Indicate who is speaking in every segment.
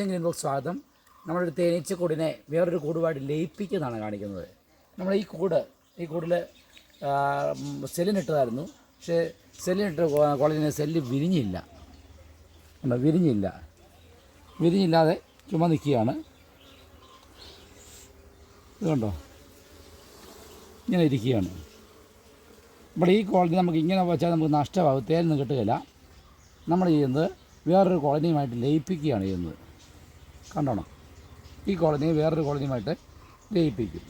Speaker 1: S green box നമ്മളൊരു തേനീച്ചക്കൂടിനെ വേറൊരു കൂടുമായിട്ട് ലയിപ്പിക്കുന്നതാണ് കാണിക്കുന്നത്. നമ്മൾ ഈ കൂട് ഈ കൂടിൽ സെല്ലിനിട്ടതായിരുന്നു പക്ഷേ സെല്ലിനിട്ട് കോളേജിന് സെല്ല് വിരിഞ്ഞില്ല. ഉണ്ടോ വിരിഞ്ഞില്ല. വിരിഞ്ഞില്ലാതെ ചുമ നിൽക്കുകയാണ് ഇതുണ്ടോ ഇങ്ങനെ ഇരിക്കുകയാണ്. ഇവിടെ ഈ കോളനി നമുക്ക് ഇങ്ങനെ വെച്ചാൽ നമുക്ക് നഷ്ടമാകും തേനൊന്നും കിട്ടുകയില്ല. നമ്മൾ ചെയ്യുന്നത് വേറൊരു കോളനിയുമായിട്ട് ലയിപ്പിക്കുകയാണ് ചെയ്യുന്നത്. കണ്ടോണം? ഈ കോളനി വേറൊരു കോളനിയുമായിട്ട് ലയിപ്പിക്കും.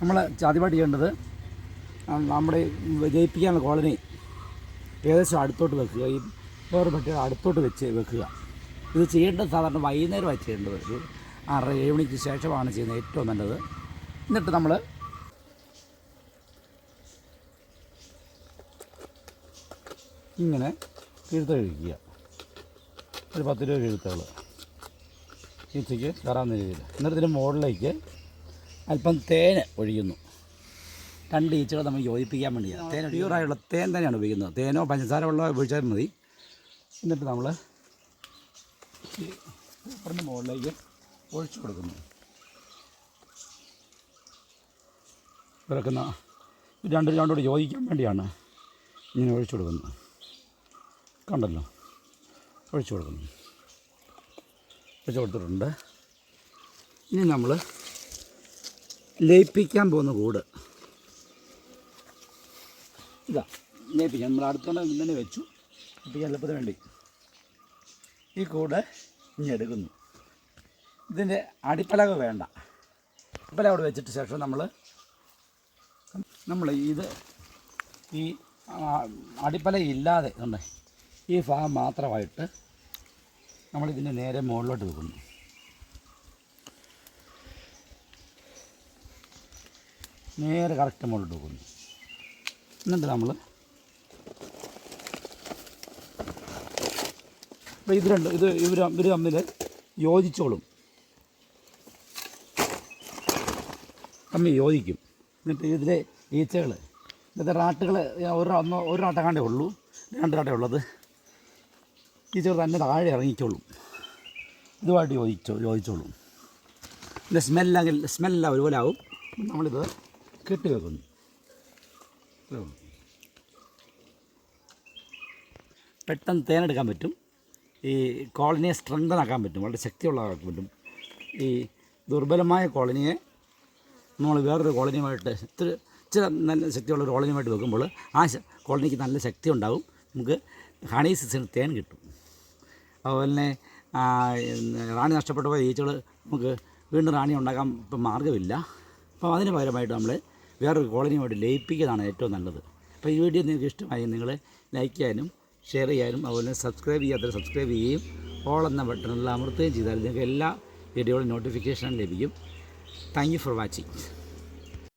Speaker 1: നമ്മൾ ആദ്യമായിട്ട് ചെയ്യേണ്ടത് നമ്മുടെ ജയിപ്പിക്കാനുള്ള കോളനി ഏകദേശം അടുത്തോട്ട് വെക്കുക. ഈ വേറൊരു പട്ടിയുടെ അടുത്തോട്ട് വെച്ച് വെക്കുക. ഇത് ചെയ്യേണ്ടത് സാധാരണ വൈകുന്നേരമായി ചെയ്യേണ്ടത് ഒരു ആറര ഏഴ് മണിക്ക് ശേഷമാണ് ചെയ്യുന്നത് ഏറ്റവും നല്ലത്. എന്നിട്ട് നമ്മൾ ഇങ്ങനെ കിഴുത്ത കഴിക്കുക ഒരു പത്ത് രൂപ എഴുത്തുകൾ ഈച്ചയ്ക്ക് കയറാവുന്ന രീതിയിൽ എന്നിട്ട് ഇതിന് മുകളിലേക്ക് അല്പം തേൻ ഒഴിക്കുന്നു രണ്ട് ഈച്ചകൾ നമ്മൾ യോജിപ്പിക്കാൻ വേണ്ടിയാണ് തേൻ പ്യൂറായുള്ള തേൻ തന്നെയാണ് ഉപയോഗിക്കുന്നത്. തേനോ പഞ്ചസാര വെള്ളമോ ഉപയോഗിച്ചാൽ മതി. എന്നിട്ട് നമ്മൾ പേപ്പറിന്റെ മുകളിലേക്ക് ഒഴിച്ചു കൊടുക്കുന്നു. കിടക്കുന്ന രണ്ട് രണ്ടോട് യോജിക്കാൻ വേണ്ടിയാണ് ഇങ്ങനെ ഒഴിച്ചു കൊടുക്കുന്നത്. കണ്ടല്ലോ? ഒഴിച്ചു കൊടുക്കണം ഒഴിച്ചു കൊടുത്തിട്ടുണ്ട്. ഇനി നമ്മൾ ലയിപ്പിക്കാൻ പോകുന്ന കൂട്. ഇതാ ലയിപ്പിക്കാൻ നമ്മൾ അടുത്തോണ്ട് തന്നെ വെച്ചു. ലയിപ്പിക്കാൻ എളുപ്പത്തിന് വേണ്ടി. ഈ കൂട് ഇനി എടുക്കുന്നു. ഇതിന്റെ അടിപ്പലക വേണ്ട. അടിപ്പലക അവിടെ വെച്ചിട്ട് ശേഷം നമ്മൾ നമ്മൾ ഇത് ഈ അടിപ്പല ഇല്ലാതെ ഉണ്ട് ഈ ഭാഗം മാത്രമായിട്ട് നമ്മളിതിന്റെ നേരെ മുകളിലോട്ട് വെക്കുന്നു. നേരെ കറക്റ്റ് മുകളിലോട്ട് വെക്കുന്നു. എന്നിട്ട് നമ്മൾ അപ്പോൾ ഇത് രണ്ട് ഇത് ഇവർ ഇവർ തമ്മിൽ യോജിച്ചോളും. തമ്മിൽ യോജിക്കും. എന്നിട്ട് ഇതിലെ ഈച്ചകൾ ഇന്നത്തെ റാട്ടുകൾ ഒരു ഒന്നോ ഒരു റാട്ടക്കാണ്ടേ ഉള്ളൂ. രണ്ട് റാട്ടേ ഉള്ളത്. ഈച്ചകൾ തന്നെ താഴെ ഇറങ്ങിക്കോളും. ഇതുമായിട്ട് യോജിച്ചോ യോജിച്ചോളും. ഇതിന്റെ സ്മെല്ലെങ്കിൽ സ്മെല്ലാം ഒരുപോലെ ആവും. നമ്മളിത് കെട്ടി വെക്കുന്നു. പെട്ടെന്ന് തേനെടുക്കാൻ പറ്റും. ഈ കോളനിയെ സ്ട്രെങ്തൻ ആക്കാൻ പറ്റും. വളരെ ശക്തിയുള്ളതാക്കാൻ പറ്റും. ഈ ദുർബലമായ കോളനിയെ നമ്മൾ വേറൊരു കോളനിയുമായിട്ട് ഇത്തിരി ഇച്ചിരി നല്ല ശക്തിയുള്ള ഒരു കോളനിയുമായിട്ട് വെക്കുമ്പോൾ ആ കോളനിക്ക് നല്ല ശക്തി ഉണ്ടാവും. നമുക്ക് ഹണി സീസണിൽ തേൻ കിട്ടും. അതുപോലെ തന്നെ റാണി നഷ്ടപ്പെട്ടു പോയ ഈച്ചകൾ നമുക്ക് വീണ്ടും റാണി ഉണ്ടാക്കാൻ ഇപ്പം മാർഗമില്ല. അപ്പോൾ അതിന് പകരമായിട്ട് നമ്മൾ വേറൊരു കോളനിയുമായിട്ട് ലയിപ്പിക്കുന്നതാണ് ഏറ്റവും നല്ലത്. അപ്പോൾ ഈ വീഡിയോ നിങ്ങൾക്ക് ഇഷ്ടമായി നിങ്ങൾ ലൈക്ക് ചെയ്യാനും ഷെയർ ചെയ്യാനും അതുപോലെ തന്നെ സബ്സ്ക്രൈബ് ചെയ്യാത്തവർ സബ്സ്ക്രൈബ് ചെയ്യുകയും ഓൾ എന്ന ബട്ടണിൽ അമർത്തുകയും ചെയ്താൽ നിങ്ങൾക്ക് എല്ലാ വീഡിയോകളും നോട്ടിഫിക്കേഷൻ ലഭിക്കും. Thank you for watching.